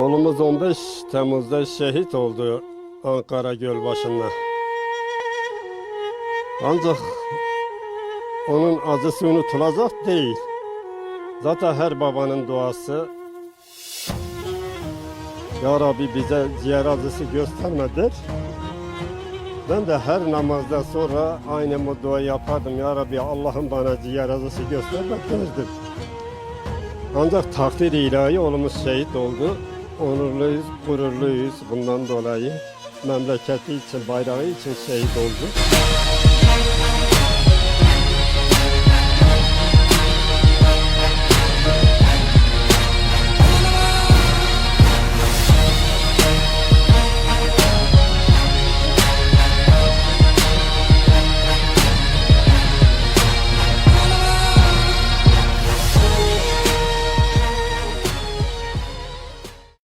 Oğlumuz 15 Temmuz'da şehit oldu Ankara Gölbaşı'nda. Ancak onun acısı unutulacak değil. Zaten her babanın duası Ya Rabbi bize ciğer acısı göstermedir. Ben de her namazdan sonra aynı bu duayı yapardım. Ya Rabbi Allah'ım bana ciğer acısı gösterme derdim. Ancak takdir ilahi oğlumuz şehit oldu onurluyuz, gururluyuz bundan dolayı. Memleketi için, bayrağı için şehit olduk.